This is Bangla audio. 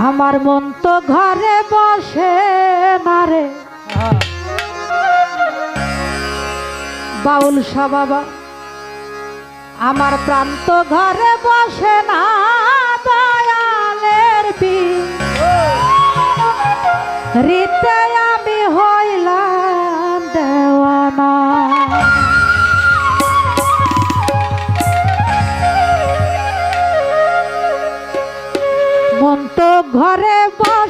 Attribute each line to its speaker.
Speaker 1: আমার মন তো ঘরে বসে না রে। বাউল সা বাবা আমার প্রান্ত ঘরে বসে না দয়ালের বি ঘরে বসে